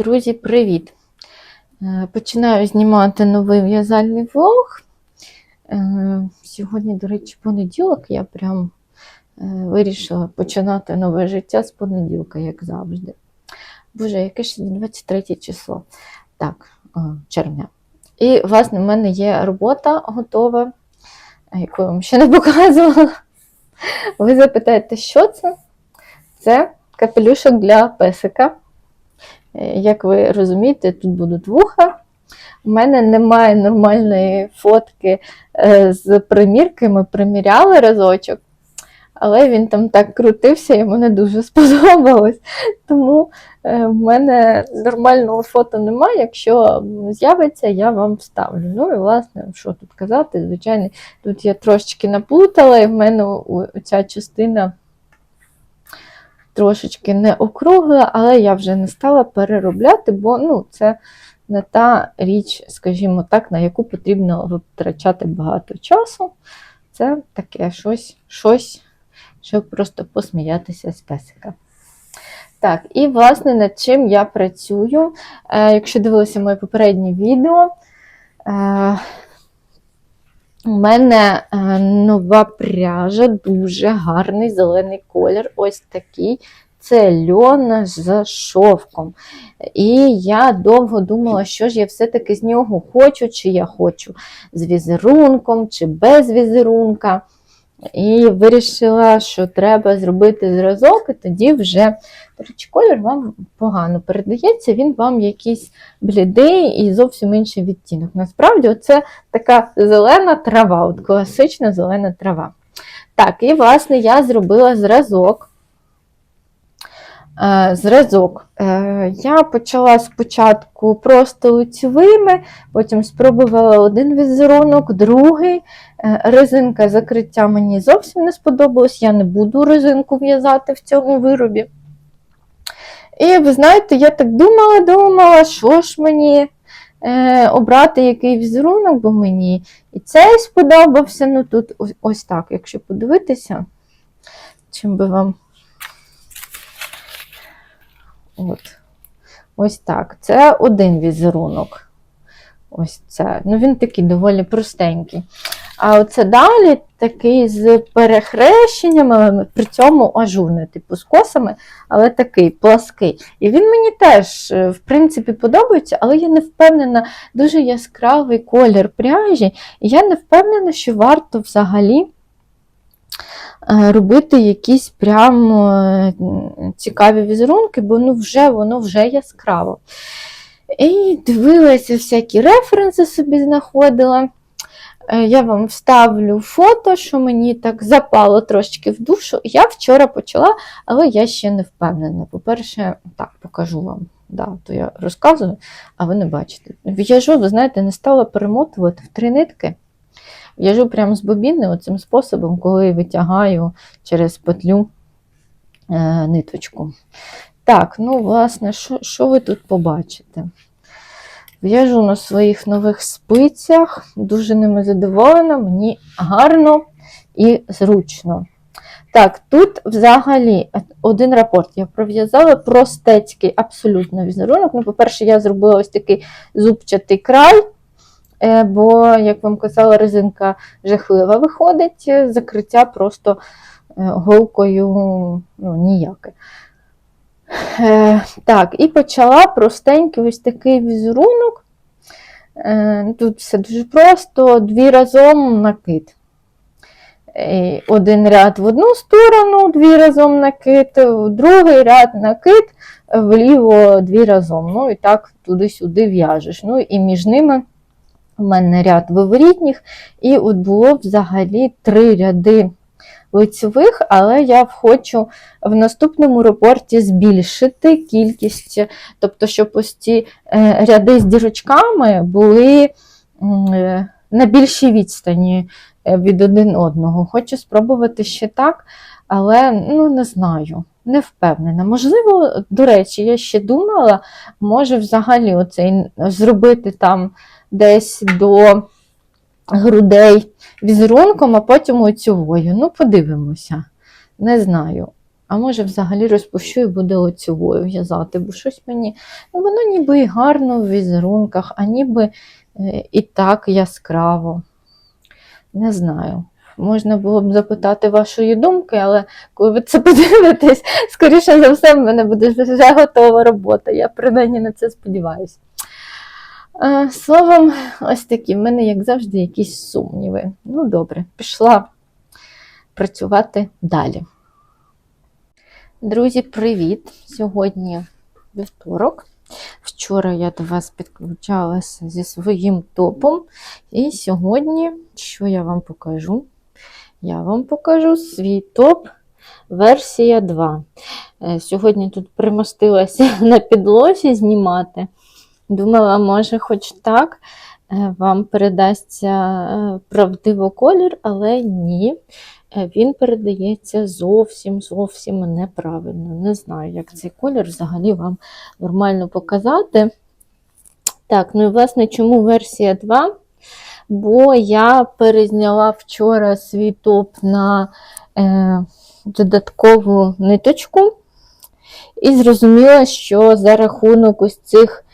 Друзі, привіт! Е, Починаю знімати новий в'язальний влог. Е, Сьогодні, до речі, понеділок. Я прям е, вирішила починати нове життя з понеділка, як завжди. Боже, яке ж 23 число. Так, червня. І, власне, в мене є робота готова, яку я вам ще не показувала. Ви запитаєте, що це? Це капелюшок для песика. Е, Як ви розумієте, тут будуть вуха. У мене немає нормальної фотки е, з примірки. Ми приміряли разочок, але він там так крутився і мені дуже сподобалось. Тому е, в мене нормального фото немає. Якщо з'явиться, я вам вставлю. Ну і власне, що тут казати, звичайно, тут я трошечки наплутала, і в мене ця частина трошечки не округла, але я вже не стала переробляти, бо ну, це не та річ, скажімо так, на яку потрібно витрачати багато часу. Це таке щось, щось, щоб просто посміятися з песика. Так, і власне над чим я працюю. Е, якщо дивилися моє попереднє відео, е, у мене е, нова пряжа, дуже гарний зелений колір. Ось такий. Це льон з шовком. І я довго думала, що ж я все-таки з нього хочу, чи я хочу з візерунком, чи без візерунка. І вирішила, що треба зробити зразок, і тоді вже, до речі, колір вам погано передається, він вам якийсь блідий і зовсім інший відтінок. Насправді, це така зелена трава, от класична зелена трава. Так, і власне я зробила зразок. Е, Зразок. Е, Я почала спочатку просто лицьовими, потім спробувала один візерунок, другий. Е, Резинка закриття мені зовсім не сподобалась, я не буду резинку в'язати в цьому виробі. І ви знаєте, я так думала, думала, що ж мені е, обрати який візерунок, бо мені і цей сподобався. Ну тут ось, ось так, якщо подивитися, чим би вам. От. Ось так. Це один візерунок. Ось це. Ну, він такий доволі простенький. А оце далі такий з перехрещеннями, при цьому ажурний, типу з косами, але такий плаский. І він мені теж, е, в принципі, подобається, але я не впевнена, дуже яскравий колір пряжі, і я не впевнена, що варто взагалі е, робити якісь прям е, цікаві візерунки, бо ну вже воно вже яскраво. І дивилася всякі референси собі знаходила. Е, Я вам вставлю фото, що мені так запало трошки в душу. Я вчора почала, але я ще не впевнена. По-перше, так, покажу вам. Да, то я розказую, а ви не бачите. В'яжу, ви знаєте, не стала перемотувати в три нитки. В'яжу прямо з бобіни оцим способом, коли витягаю через петлю е, ниточку. Так, ну, власне, що, що ви тут побачите? В'яжу на своїх нових спицях, дуже ними задоволена, мені гарно і зручно. Так, тут взагалі один рапорт я пров'язала простецький абсолютно візерунок. Ну, по-перше, я зробила ось такий зубчатий край, е, бо, як вам казала, резинка жахлива виходить, закриття просто е, голкою ну, ніяке. Е, Так, і почала простенький ось такий візерунок. Е, Тут все дуже просто, дві разом накид. Е, Один ряд в одну сторону, дві разом накид, в другий ряд накид, вліво дві разом. Ну і так туди-сюди в'яжеш. Ну і між ними у мене ряд виворітніх, і от було взагалі три ряди лицьових, але я хочу в наступному репорті збільшити кількість, тобто, щоб ось ці е, ряди з дірочками були е, на більшій відстані е, від один одного. Хочу спробувати ще так, але ну, не знаю. Не впевнена. Можливо, до речі, я ще думала, може взагалі оцей зробити там десь до грудей візерунком, а потім оцювою. Ну, подивимося. Не знаю. А може, взагалі розпущу і буде лицьовою в'язати, бо щось мені. Ну, воно ніби і гарно в візерунках, а ніби е, і так яскраво. Не знаю. Можна було б запитати вашої думки, але коли ви це подивитесь, скоріше за все, в мене буде вже готова робота. Я принаймні на це сподіваюся. Е, Словом, ось такі, в мене, як завжди, якісь сумніви. Ну, добре, пішла працювати далі. Друзі, привіт! Сьогодні вівторок. Вчора я до вас підключалася зі своїм топом. І сьогодні, що я вам покажу? Я вам покажу свій топ версія 2. Е, Сьогодні тут примостилася на підлозі знімати. Думала, може, хоч так е, вам передасться е, правдиво колір, але ні. Е, Він передається зовсім зовсім неправильно. Не знаю, як цей колір взагалі вам нормально показати. Так, ну і власне, чому версія 2? Бо я перезняла вчора свій топ на е, додаткову ниточку і зрозуміла, що за рахунок ось цих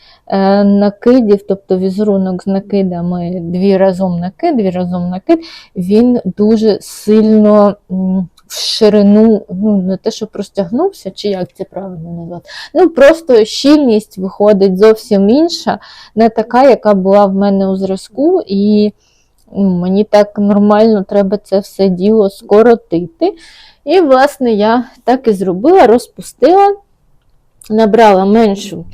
накидів, тобто візерунок з накидами дві разом накид, дві разом накид, він дуже сильно в ширину, ну не те, що простягнувся, чи як це правильно назвати. Ну просто щільність виходить зовсім інша, не така, яка була в мене у зразку, і ну, мені так нормально треба це все діло скоротити. І, власне, я так і зробила, розпустила, набрала меншу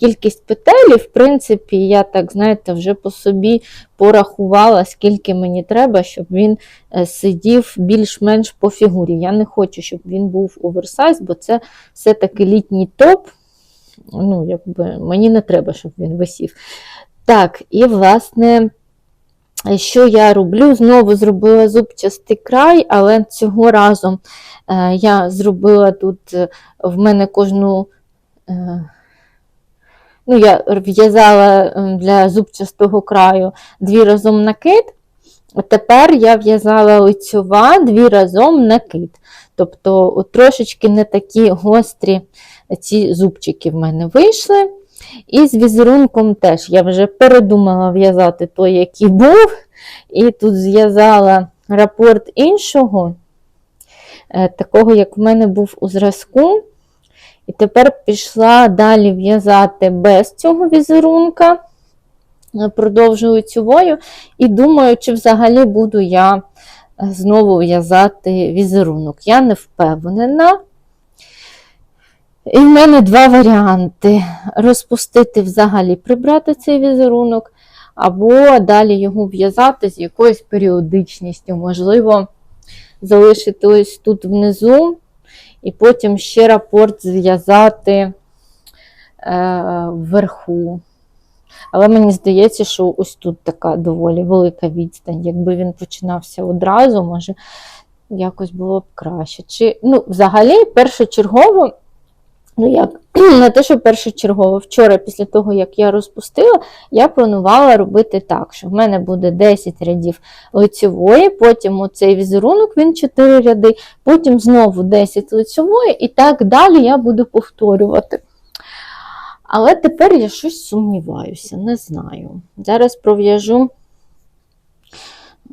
кількість петель, в принципі, я так, знаєте, вже по собі порахувала, скільки мені треба, щоб він е, сидів більш-менш по фігурі. Я не хочу, щоб він був оверсайз, бо це все-таки літній топ. Ну, якби Мені не треба, щоб він висів. Так, і, власне, що я роблю? Знову зробила зубчастий край, але цього разу е, я зробила тут е, в мене кожну. Ну, я в'язала е, для зубчастого краю дві разом накид. а Тепер я в'язала лицьова дві разом накид. Тобто трошечки не такі гострі ці зубчики в мене вийшли. І з візерунком теж я вже передумала в'язати той, який був. І тут зв'язала рапорт іншого, е, такого, як в мене був у зразку. І тепер пішла далі в'язати без цього візерунка, е, продовжую лицьовою. І думаю, чи взагалі буду я е, знову в'язати візерунок. Я не впевнена. І в мене два варіанти: розпустити взагалі, прибрати цей візерунок, або далі його в'язати з якоюсь періодичністю. Можливо, залишити ось тут внизу, і потім ще рапорт зв'язати е, вверху. Але мені здається, що ось тут така доволі велика відстань. Якби він починався одразу, може, якось було б краще. Чи, ну, Взагалі, першочергово. Ну, як, не те, що першочергово, вчора, після того, як я розпустила, я планувала робити так, що в мене буде 10 рядів лицьової, потім оцей візерунок, він 4 ряди, потім знову 10 лицьової, і так далі я буду повторювати. Але тепер я щось сумніваюся, не знаю. Зараз пров'яжу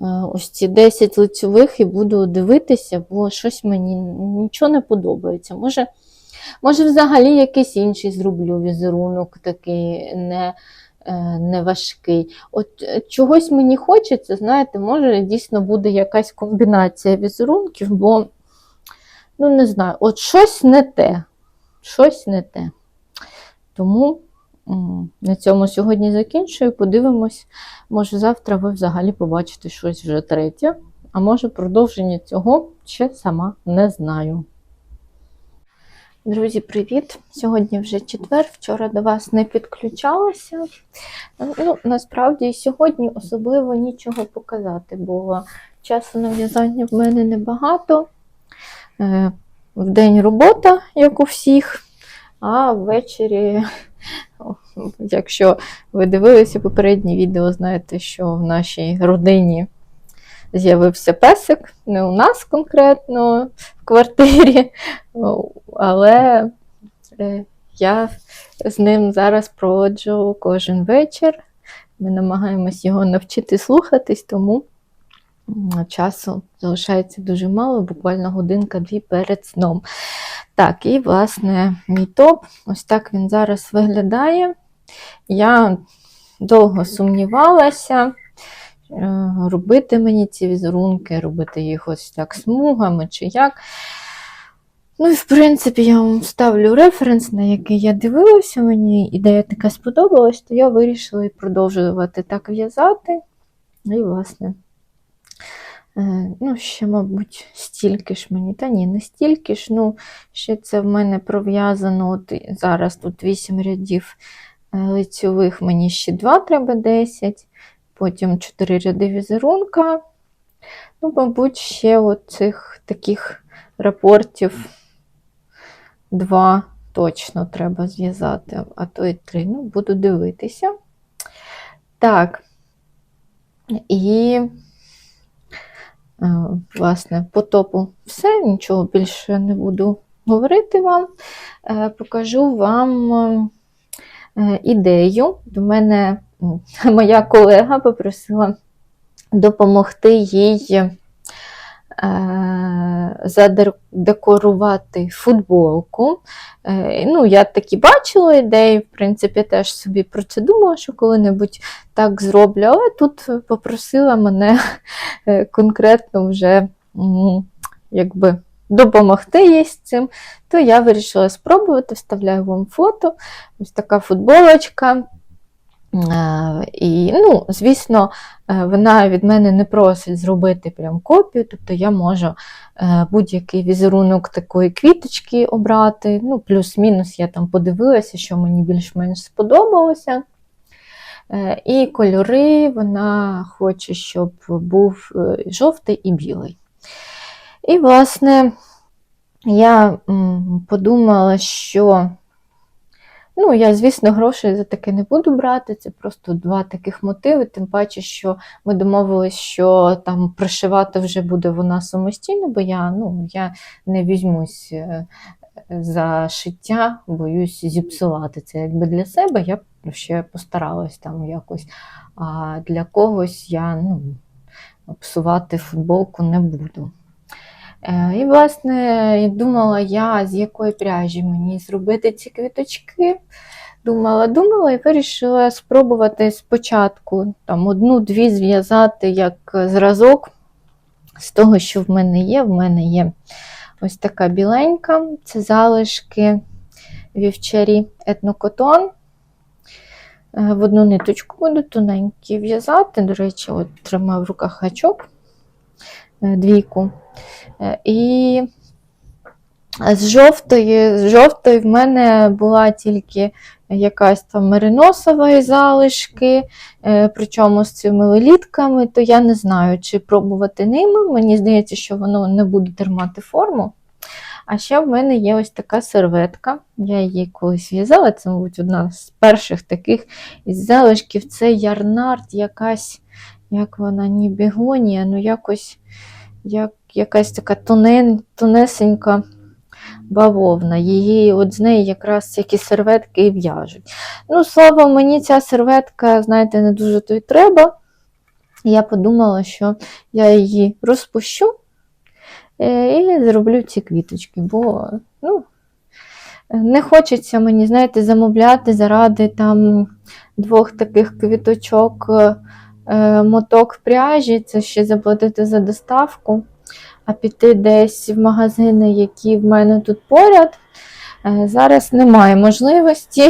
е, ось ці 10 лицьових і буду дивитися, бо щось мені нічого не подобається. Може, Може, взагалі якийсь інший зроблю візерунок такий не, е, не важкий. От е, чогось мені хочеться, знаєте, може, дійсно буде якась комбінація візерунків, бо, ну, не знаю, от щось не те. Щось не те. Тому на цьому сьогодні закінчую. Подивимось, може, завтра ви взагалі побачите щось вже третє, а може, продовження цього ще сама не знаю. Друзі, привіт! Сьогодні вже четвер, вчора до вас не підключалася. Ну, Насправді сьогодні особливо нічого показати, бо часу на в'язання в мене небагато. Е, В день робота, як у всіх, а ввечері, якщо ви дивилися попереднє відео, знаєте, що в нашій родині з'явився песик, не у нас конкретно в квартирі, але е, я з ним зараз проводжу кожен вечір. Ми намагаємось його навчити слухатись, тому часу залишається дуже мало, буквально годинка-дві перед сном. Так, і, власне, мій топ, ось так він зараз виглядає. Я довго сумнівалася, робити мені ці візерунки, робити їх ось так смугами чи як. Ну і в принципі, я вам ставлю референс, на який я дивилася, мені ідея така сподобалась, то я вирішила і продовжувати так в'язати. І, власне, е, ну, ще, мабуть, стільки ж мені. Та ні, не стільки ж. Ну, ще це в мене пров'язано. От зараз тут 8 рядів е, лицьових, мені ще 2 треба 10, потім 4 ряди візерунка. Ну, мабуть, ще от цих таких рапортів два точно треба зв'язати, а то і три. Ну, буду дивитися. Так. І, е, власне, по топу все, нічого більше не буду говорити вам. Е, Покажу вам е, ідею. До мене моя колега попросила допомогти їй е, задекорувати футболку. Е, Ну, я такі бачила ідеї, в принципі, теж собі про це думала, що коли-небудь так зроблю, але тут попросила мене е, конкретно вже якби допомогти їй з цим, то я вирішила спробувати, вставляю вам фото. Ось така футболочка. Е, І, ну, звісно, е, вона від мене не просить зробити прям копію, тобто я можу е, будь-який візерунок такої квіточки обрати. Ну, плюс-мінус я там подивилася, що мені більш-менш сподобалося. І кольори вона хоче, щоб був жовтий і білий. І, власне, я подумала, що Ну, я, звісно, грошей за таке не буду брати. Це просто два таких мотиви. Тим паче, що ми домовились, що там пришивати вже буде вона самостійно, бо я, ну, я не візьмусь е, за шиття, боюсь зіпсувати це якби для себе. Я ще постаралась там якось. А для когось я ну, псувати футболку не буду. Е, І, власне, думала я, з якої пряжі мені зробити ці квіточки. Думала, думала і вирішила спробувати спочатку там одну-дві зв'язати як зразок з того, що в мене є. В мене є ось така біленька, це залишки вівчарі етнокотон. Е, В одну ниточку буду тоненькі в'язати. До речі, от тримаю в руках гачок, е, двійку. Е, І з жовтої, з жовтої в мене була тільки якась там мериносова залишки, е, причому з цими лелітками, то я не знаю, чи пробувати ними. Мені здається, що воно не буде тримати форму. А ще в мене є ось така серветка. Я її колись в'язала, це, мабуть, одна з перших таких із залишків. Це ярнард, якась, як вона, ні бігонія, ну якось як якась така тонен, тонесенька бавовна. Її от з неї якраз які серветки і в'яжуть. Ну, словом, мені ця серветка, знаєте, не дуже то й треба. Я подумала, що я її розпущу е, і зроблю ці квіточки, бо ну, не хочеться мені, знаєте, замовляти заради там двох таких квіточок е, моток пряжі, це ще заплатити за доставку, а піти десь в магазини, які в мене тут поряд. Е, Зараз немає можливості.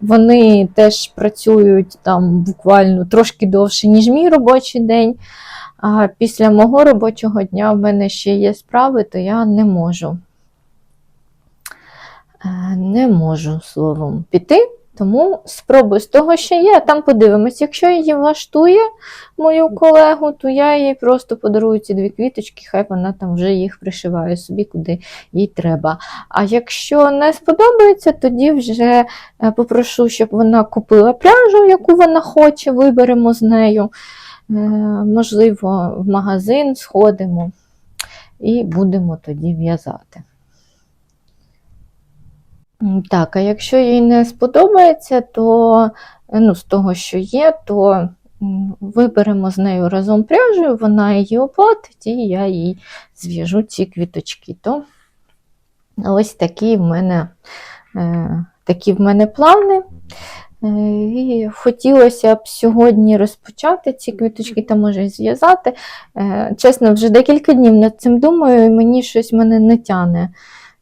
Вони теж працюють там буквально трошки довше, ніж мій робочий день. А після мого робочого дня в мене ще є справи, то я не можу. Е, Не можу словом піти. Тому спробую з того, що є, а там подивимось. Якщо її влаштує мою колегу, то я їй просто подарую ці дві квіточки, хай вона там вже їх пришиває собі, куди їй треба. А якщо не сподобається, тоді вже е, попрошу, щоб вона купила пряжу, яку вона хоче, виберемо з нею. можливо, в магазин сходимо і будемо тоді в'язати. Так, а якщо їй не сподобається, то ну, з того, що є, то виберемо з нею разом пряжу, вона її оплатить, і я їй зв'яжу ці квіточки. То ось такі в мене, е, такі в мене плани. Е, І хотілося б сьогодні розпочати ці квіточки та може зв'язати. Е, Чесно, вже декілька днів над цим думаю, і мені щось мене не тяне.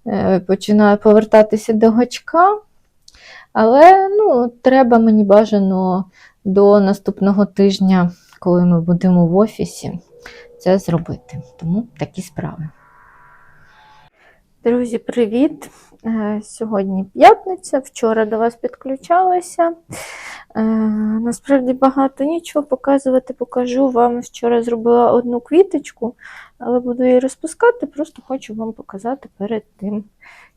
Е, Починаю повертатися до гачка. Але ну, треба мені бажано до наступного тижня, коли ми будемо в офісі, це зробити. Тому такі справи. Друзі, привіт! Е, Сьогодні п'ятниця, вчора до вас підключалася. Е, Насправді багато нічого показувати, покажу вам. Вчора зробила одну квіточку, але буду її розпускати, просто хочу вам показати перед тим,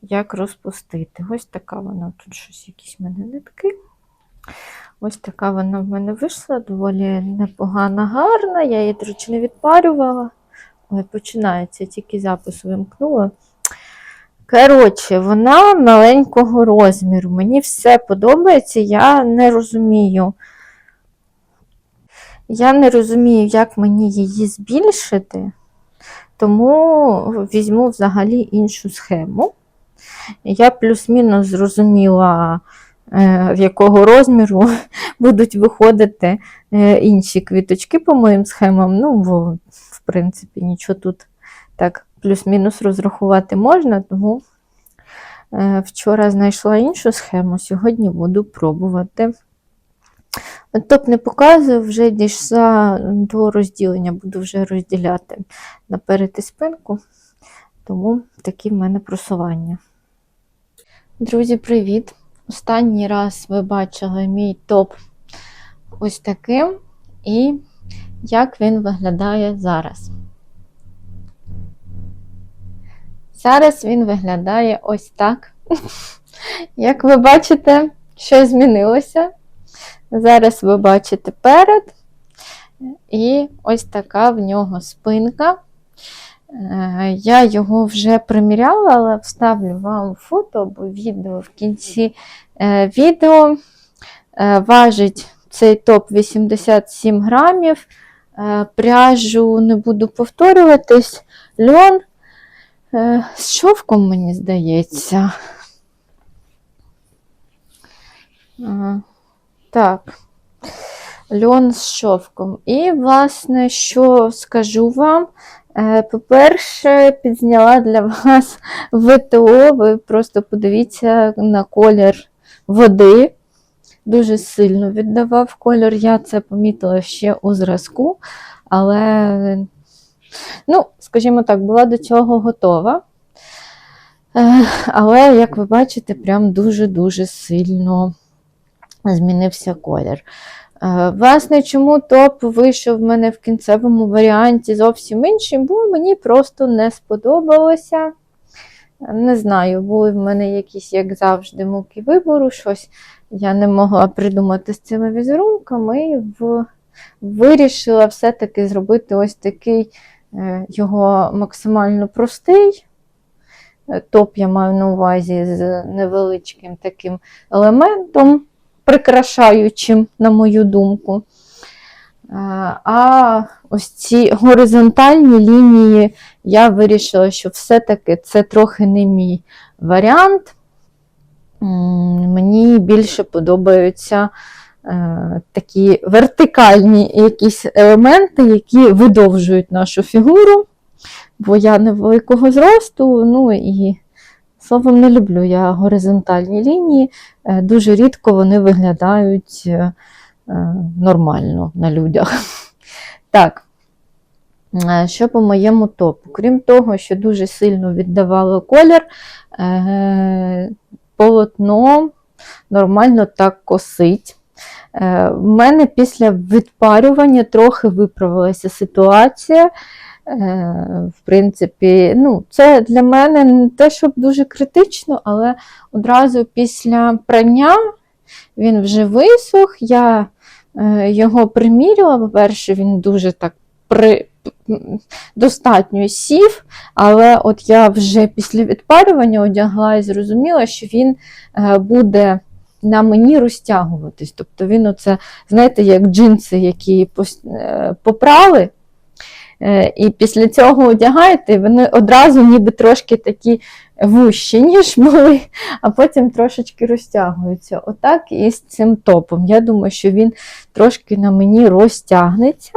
як розпустити. Ось така вона, тут щось якісь в мене нитки. Ось така вона в мене вийшла, доволі непогана, гарна. Я її, до речі, не відпарювала. Починається, тільки запис вимкнула. Коротше, вона маленького розміру. Мені все подобається, я не розумію. Я не розумію, як мені її збільшити, тому візьму взагалі іншу схему. Я плюс-мінус зрозуміла, е, в якого розміру будуть виходити е, інші квіточки по моїм схемам. Ну, бо, в принципі, нічого тут так плюс-мінус розрахувати можна, тому е, вчора знайшла іншу схему, сьогодні буду пробувати. Топ не показую, вже дійшла до розділення, буду вже розділяти наперед і спинку, тому такі в мене просування. Друзі, привіт! Останній раз ви бачили мій топ ось таким, і як він виглядає зараз. Зараз він виглядає ось так. Як ви бачите, що змінилося. Зараз ви бачите перед, і ось така в нього спинка. Е, Я його вже приміряла, але вставлю вам фото або відео в кінці е, відео. Е, Важить цей топ 87 грамів. Пряжу не буду повторюватись. Льон з шовком, мені здається. Е, Так, льон з шовком. І, власне, що скажу вам? Е, По-перше, підзняла для вас ВТО. Ви просто подивіться на колір води. Дуже сильно віддавав колір. Я це помітила ще у зразку, але, ну, скажімо так, була до цього готова. Е, Але, як ви бачите, прям дуже-дуже сильно змінився колір. Е, Власне, чому топ вийшов в мене в кінцевому варіанті зовсім інший, бо мені просто не сподобалося. Не знаю, були в мене якісь, як завжди, муки вибору, щось я не могла придумати з цими візерунками, і в... вирішила все-таки зробити ось такий його максимально простий. Е, Топ я маю на увазі з невеличким таким елементом прикрашаючим, на мою думку. Е, А ось ці горизонтальні лінії я вирішила, що все-таки це трохи не мій варіант. Мені більше подобаються е, такі вертикальні якісь елементи, які видовжують нашу фігуру, бо я невеликого зросту, ну і словом, не люблю я горизонтальні лінії. Е, Дуже рідко вони виглядають е, е, нормально на людях. Так, е, що по моєму топу? Крім того, що дуже сильно віддавало колір, е, полотно нормально так косить. Е, В мене після відпарювання трохи виправилася ситуація. Е, В принципі, ну, це для мене не те, щоб дуже критично, але одразу після прання він вже висох. Я е, його приміряла. По-перше, він дуже так при... достатньо сів, але от я вже після відпарювання одягла і зрозуміла, що він буде на мені розтягуватись. Тобто він оце, знаєте, як джинси, які е, попрали. Е, І після цього одягаєте, і вони одразу ніби трошки такі вущі, ніж були, а потім трошечки розтягуються. Отак і з цим топом. Я думаю, що він трошки на мені розтягнеться.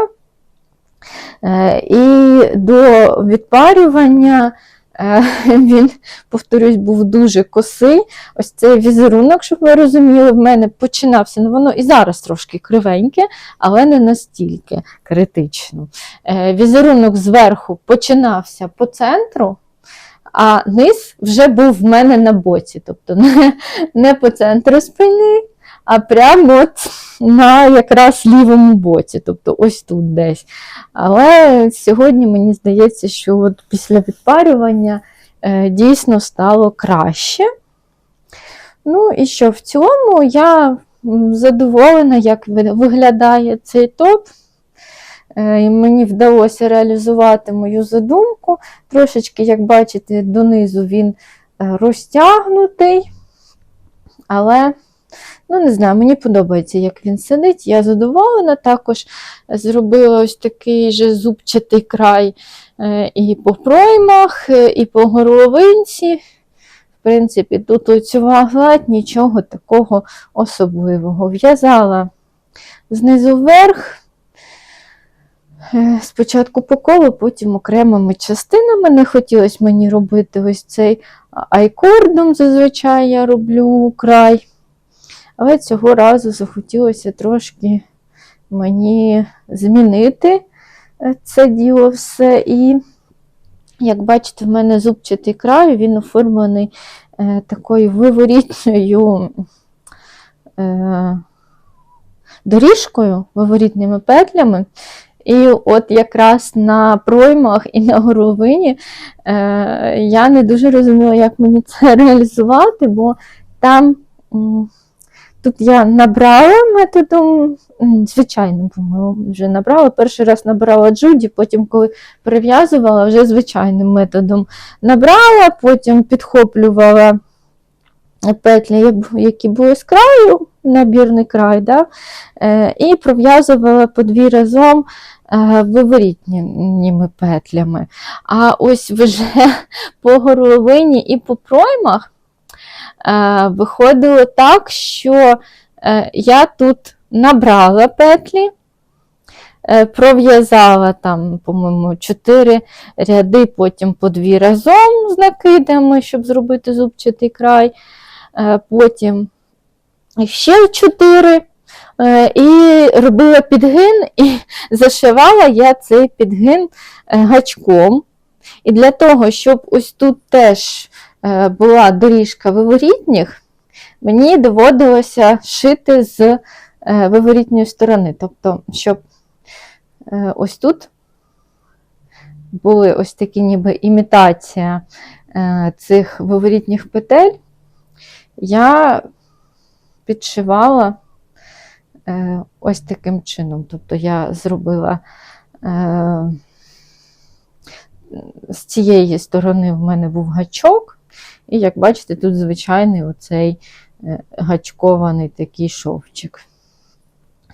Е, І до відпарювання він, повторюсь, був дуже косий. Ось цей візерунок, щоб ви розуміли, в мене починався. Ну, воно і зараз трошки кривеньке, але не настільки критично. Е, Візерунок зверху починався по центру, а низ вже був в мене на боці. Тобто не, не по центру спини, а прямо от на якраз лівому боці, тобто ось тут десь. Але сьогодні мені здається, що от після відпарювання е, дійсно стало краще. Ну і що в цілому я задоволена, як виглядає цей топ. Е, І мені вдалося реалізувати мою задумку. Трошечки, як бачите, донизу він е, розтягнутий. Але, ну не знаю, мені подобається, як він сидить. Я задоволена. Також зробила ось такий же зубчатий край е, і по проймах, е, і по горловинці. В принципі, тут оцюва гладь, нічого такого особливого. В'язала знизу вверх. Е, Спочатку по колу, потім окремими частинами. Не хотілося мені робити ось цей айкордом, зазвичай я роблю край. Але цього разу захотілося трошки мені змінити е, це діло все. І, як бачите, в мене зубчатий край, він оформлений е, такою виворітньою е, доріжкою, виворітними петлями. І от якраз на проймах і на горловині е, я не дуже розуміла, як мені це реалізувати, бо там м, тут я набрала методом м, вже набрала. Перший раз набрала джуді, потім, коли перев'язувала, вже звичайним методом набрала, потім підхоплювала петлі, які були з краю, набірний край, да? е, і пров'язувала по дві разом е, виворітніми петлями. А ось вже по горловині і по проймах виходило так, що е, я тут набрала петлі, е, пров'язала там, по-моєму, 4 ряди, потім по дві разом з накидами, щоб зробити зубчатий край. Е, Потім ще 4. І робила підгин, і зашивала я цей підгин е, гачком. І для того, щоб ось тут теж е, була доріжка виворітніх, мені доводилося шити з е, виворітньої сторони. Тобто, щоб е, ось тут були ось такі ніби імітація е, цих виворітніх петель, я підшивала е, ось таким чином. Тобто я зробила е, з цієї сторони в мене був гачок, і як бачите, тут звичайний оцей е, гачкований такий шовчик.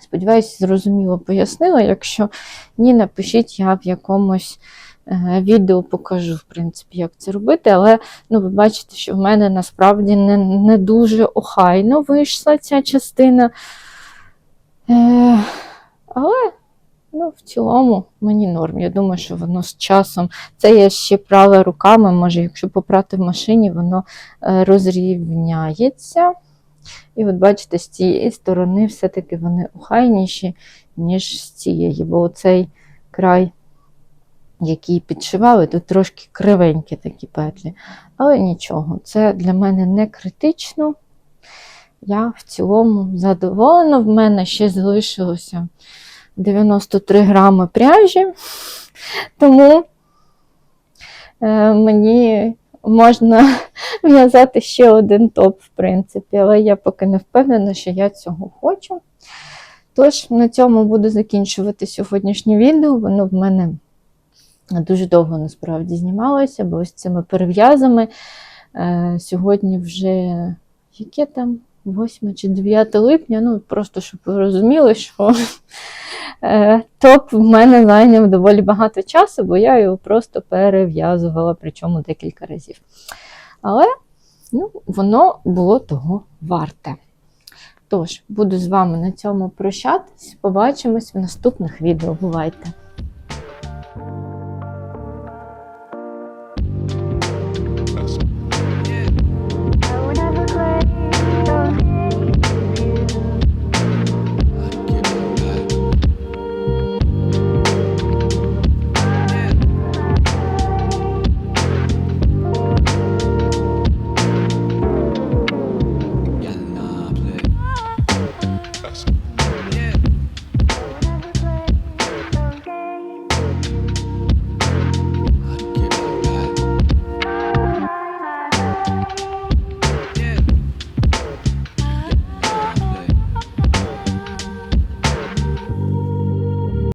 Сподіваюсь, зрозуміло пояснила. Якщо ні, напишіть, я в якомусь е, відео покажу, в принципі, як це робити. Але ну, ви бачите, що в мене насправді не, не дуже охайно вийшла ця частина. Е, але ну, в цілому мені норм. Я думаю, що воно з часом. Це я ще прала руками, може, якщо попрати в машині, воно е, розрівняється. І от бачите, з цієї сторони все-таки вони охайніші, ніж з цієї, бо цей край, який підшивали, тут трошки кривенькі такі петлі. Але нічого, це для мене не критично. Я в цілому задоволена. В мене ще залишилося 93 грами пряжі, тому е, мені можна в'язати ще один топ, в принципі, але я поки не впевнена, що я цього хочу. Тож, на цьому буду закінчувати сьогоднішнє відео. Воно в мене дуже довго насправді знімалося, бо ось цими перев'язами. Е, сьогодні вже яке там 8 чи 9 липня, ну просто щоб ви розуміли, що е, топ в мене зайняв доволі багато часу, бо я його просто перев'язувала, причому декілька разів. Але ну, воно було того варте. Тож, буду з вами на цьому прощатись. Побачимось в наступних відео. Бувайте!